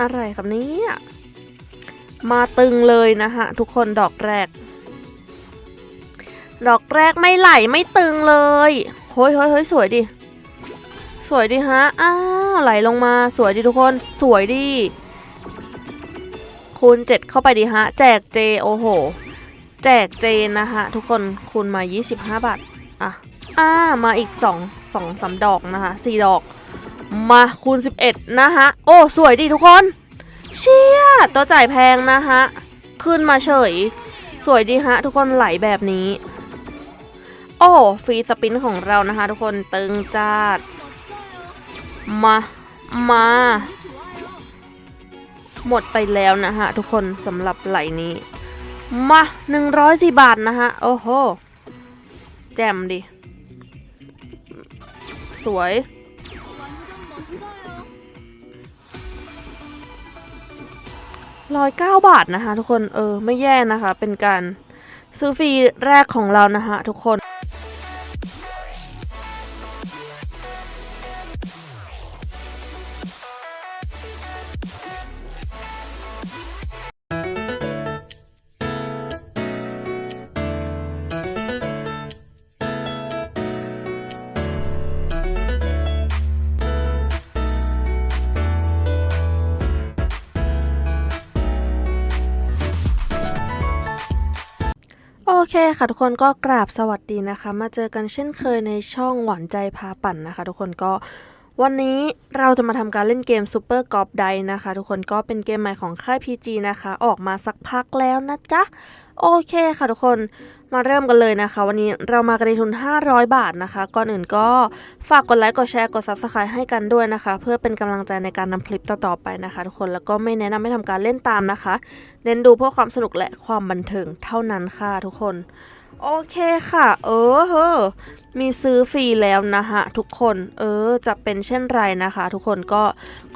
อะไรครับเนี่ยมาตึงเลยนะฮะ ทุกคนดอกแรก ดอกแรกไม่ไหลไม่ตึงเลยเฮ้ยเฮ้ยเฮ้ยสวยดิ สวยดิฮะ อ้าว ไหลลงมาสวยดิทุกคน สวยดิ คูณเจ็ดเข้าไปดิฮะ แจกเจ โอ้โห แจกเจนะฮะ ทุกคน คูณมา 25 บาท อะ อ่า มาอีก 2 2 3 ดอกนะคะ4ดอก มาคูณ 11 นะฮะ โอ้ สวยดิทุกคน เชี่ยตัวจ่ายแพงนะฮะ ขึ้นมาเฉย สวยดีฮะ ทุกคนไหลแบบนี้ โอ้ฟรีสปินของเรานะคะ ทุกคนตึงจัดมา มา หมดไปแล้วนะฮะ ทุกคนสำหรับไหลนี้ มา104บาทนะฮะ โอ้โห แจ่มดิ สวย ร้อยเก้าบาทนะคะ ทุกคนเออไม่แย่นะคะ เป็นการซื้อฟรีแรกของเรานะคะ ทุกคน เคค่ะทุกคนก็กราบสวัสดีนะคะ มาเจอกันเช่นเคยในช่องหวานใจพาปั่นนะคะ ทุกคนก็ วันนี้เราจะมาทำการเล่นเกม Super g o l f d i นะคะ ทุกคนก็เป็นเกมใหม่ของค่าย PG นะคะ ออกมาสักพักแล้วนะจ๊ะ โอเคค่ะทุกคนมาเริ่มกันเลยนะคะ วันนี้เรามากันในทุน 500 บาทนะคะ ก่อนอื่นก็ฝากกดไลค์กดแชร์กด Subscribe ให้กันด้วยนะคะ เพื่อเป็นกำลังใจในการนำคลิปต่อๆไปนะคะ ทุกคนแล้วก็ไม่แนะนำให้ทำการเล่นตามนะคะ เน้นดูเพื่อความสนุกและความบันเทิงเท่านั้นค่ะทุกคน โอเคค่ะ เออเฮอมีซื้อฟรีแล้วนะคะทุกคนเออจะเป็นเช่นไรนะคะ ทุกคนก็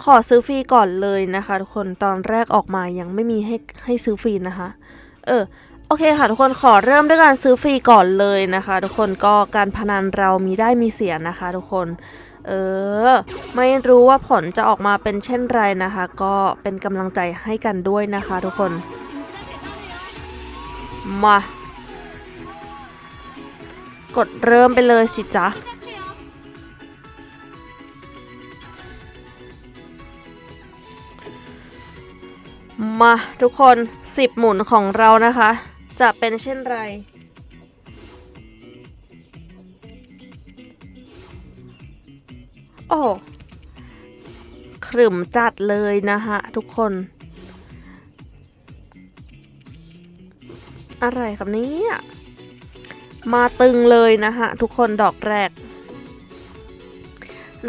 ขอซื้อฟรีก่อนเลยนะคะ ทุกคนตอนแรกออกมายังไม่มีให้ให้ซื้อฟรีนะคะ เออโอเคค่ะทุกคนขอเริ่มด้วยการซื้อฟรีก่อนเลยนะคะ ทุกคนก็การพนันเรามีได้มีเสียนะคะ ทุกคน เออ ไม่รู้ว่าผลจะออกมาเป็นเช่นไรนะคะ ก็เป็นกำลังใจให้กันด้วยนะคะ ทุกคน มา กดเริ่มไปเลยสิจ๊ะมาทุกคน 10 หมุนของเรานะคะ จะเป็นเช่นไร โอ้ขรึมจัดเลยนะคะทุกคน อะไรครับเนี่ย มาตึงเลยนะคะทุกคนดอกแรก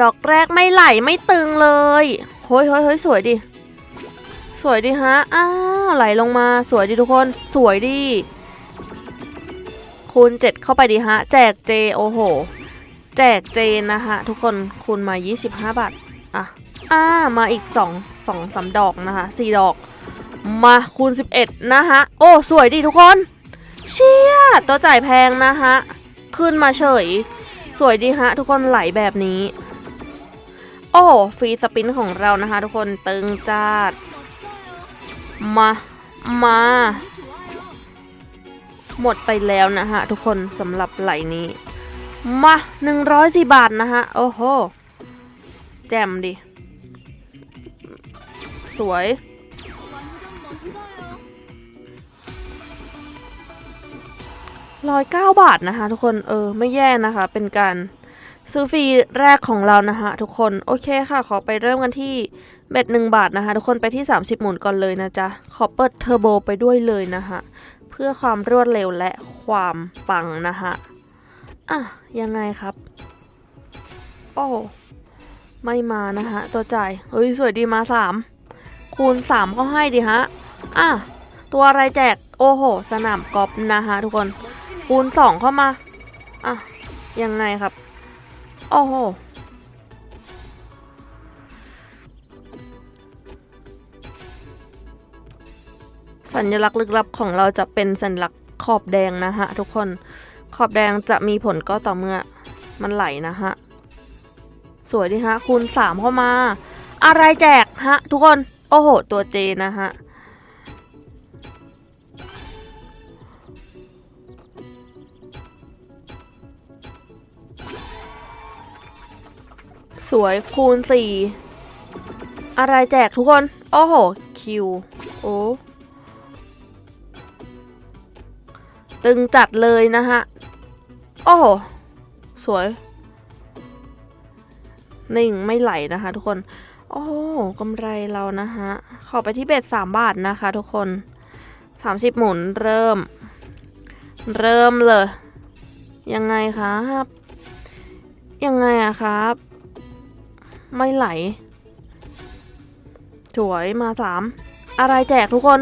ดอกแรกไม่ไหลไม่ตึงเลยเฮ้ยเฮ้ยเฮ้ยสวยดิ สวยดิฮะ อ้าว ไหลลงมาสวยดิทุกคน สวยดิ คูณ 7 เข้าไปดิฮะ แจกเจ โอ้โห แจกเจนะฮะ ทุกคน คูณมา 25 บาท อะ อ่า มาอีก 2 2 3 ดอกนะคะ4ดอก มาคูณ 11 นะฮะ โอ้ สวยดิทุกคน เชี่ยตัวจ่ายแพงนะฮะ ขึ้นมาเฉย สวยดีฮะ ทุกคนไหลแบบนี้ โอ้ฟรีสปินของเรานะคะ ทุกคนตึงจัดมา มา หมดไปแล้วนะฮะ ทุกคนสำหรับไหลนี้ มา104บาทนะฮะ โอ้โห แจ่มดิ สวย ร้อยเก้าบาทนะคะ ทุกคนเออไม่แย่นะคะ เป็นการซื้อฟรีแรกของเรานะคะทุกคนโอเคค่ะ ขอไปเริ่มกันที่เบ็ดหนึ่งบาทนะคะ ทุกคนไปที่ 30 หมุนก่อนเลยนะจ๊ะ ขอเปิดเทอร์โบไปด้วยเลยนะคะเพื่อความรวดเร็วและความปังนะคะอะยังไงครับ โอ้ไม่มานะคะตัวจ่ายเฮ้ยสวยดีมา 3 คูณ3เขาให้ดีฮะอะตัวอะไรแจกโอ้โห สนามกอล์ฟนะคะทุกคน คูณ2เข้ามา อะ ยังไงครับ โอ้โห สัญลักษณ์ลึกลับของเราจะเป็นสัญลักษณ์ขอบแดงนะฮะทุกคน ขอบแดงจะมีผลก็ต่อเมื่อมันไหลนะฮะ สวยดีฮะ คูณ3เข้ามา อะไรแจกฮะ ทุกคน โอ้โห ตัวเจนะฮะ สวยคูณสี่อะไรแจกทุกคน โอ้โห คิว โอ้ตึงจัดเลยนะฮะ โอ้โห สวย นิ่งไม่ไหลนะคะทุกคน โอ้กำไรเรานะฮะ ขอไปที่เบ็ดสามบาทนะคะทุกคนสามสิบหมุนเริ่ม เริ่มเลย ยังไงครับ ยังไงอะครับ ไม่ไหลสวยมาสามอะไรแจกทุกคน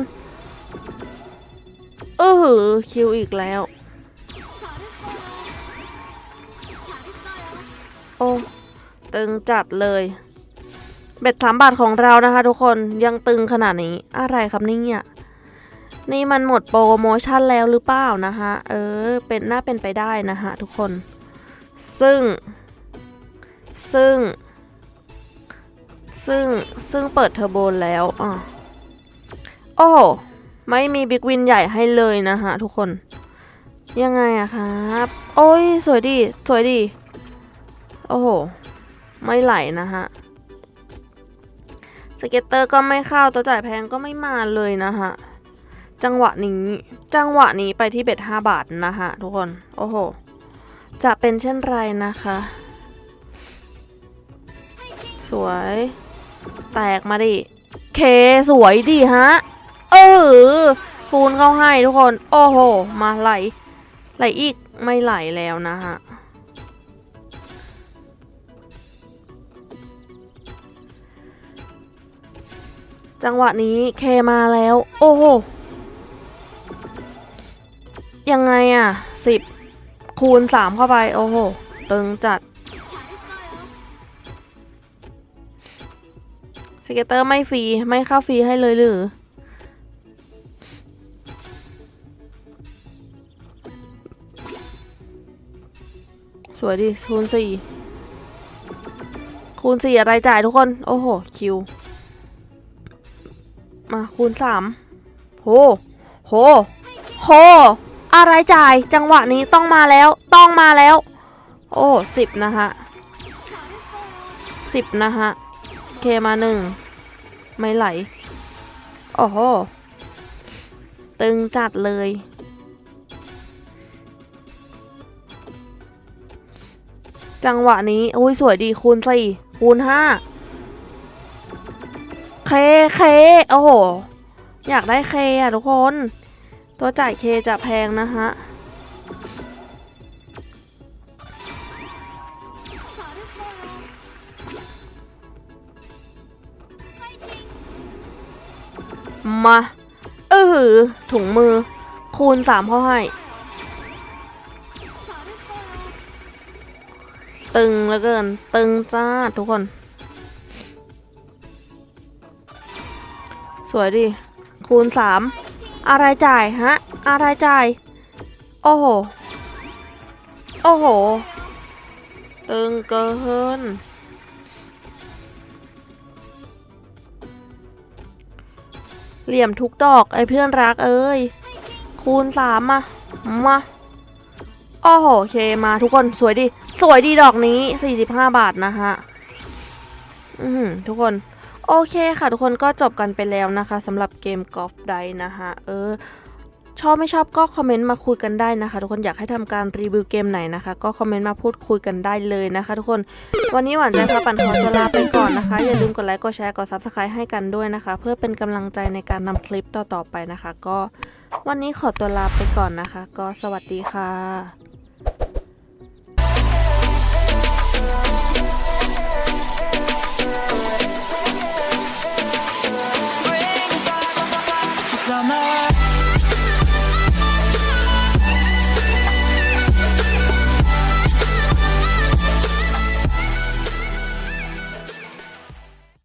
เออหือคิวอีกแล้ว โอ้ตึงจัดเลย เบ็ดสามบาทของเรานะคะทุกคนยังตึงขนาดนี้ อะไรครับเนี่ยนี่มันหมดโปรโมชั่นแล้วหรือเปล่านะคะเออ เป็นน่าเป็นไปได้นะคะทุกคน ซึ่ง ซึ่ง ซึ่งซึ่งเปิดเทอร์โบแล้วอะโอ้โหไม่มีบิ๊กวินใหญ่ให้เลยนะคะทุกคน ยังไงอะครับ โอ้ย สวยดี สวยดี โอ้โห ไม่ไหลนะฮะ สเก็ตเตอร์ก็ไม่เข้าตัวจ่ายแพงก็ไม่มาเลยนะฮะ จังหวะนี้ จังหวะนี้ไปที่เบ็ด5บาทนะฮะทุกคน โอ้โห จะเป็นเช่นไรนะคะ สวย แตกมาดิ เคสวยดีฮะ เออ คูณเข้าให้ทุกคน โอ้โห มาไหล ไหลอีก ไม่ไหลแล้วนะฮะ จังหวะนี้เคมาแล้ว โอ้โห ยังไงอะสิบคูณสามเข้าไป โอ้โห ตึงจัด เกตเตอร์ไม่ฟรีไม่เข้าฟรีให้เลยหรือสวยดิคูณสี่คูณสี่อะไรจ่ายทุกคน โอ้โห คิว มาคูณสามโห โห โห อะไรจ่ายจังหวะนี้ต้องมาแล้วต้องมาแล้ว โอ้สิบนะฮะสิบนะฮะ เคมาหนึ่ง ไม่ไหล โอ้โห ตึงจัดเลย จังหวะนี้ อุ้ยสวยดีคูณสี่คูณห้าเคเค โอ้โห อยากได้เคอะทุกคน ตัวจ่ายเคจะแพงนะฮะ มาเออหือถุงมือ คูณสามเข้าให้ ตึงเหลือเกิน ตึงจ้าทุกคน สวยดิ คูณสามอะไรจ่ายฮะ อะไรจ่าย โอ้โห โอ้โห ตึงเกิน เหลี่ยมทุกดอกไอ้เพื่อนรักเอ้ย คูณสามมา มาโอ้โหเคมาทุกคนสวยดิสวยดีดอกนี้45บาทนะฮะ อืมทุกคน โอเคค่ะทุกคนก็จบกันไปแล้วนะคะสำหรับเกมกอล์ฟไดนะคะเออ ชอบไม่ชอบก็คอมเมนต์มาคุยกันได้นะคะ ทุกคนอยากให้ทำการรีวิวเกมไหนนะคะ ก็คอมเมนต์มาพูดคุยกันได้เลยนะคะ ทุกคนวันนี้หวานใจพาปั่นขอตัวลาไปก่อนนะคะ อย่าลืมกดไลค์กดแชร์กดซับสไครต์ให้กันด้วยนะคะ เพื่อเป็นกำลังใจในการนำคลิปต่อๆไปนะคะ ก็วันนี้ขอตัวลาไปก่อนนะคะ ก็สวัสดีค่ะ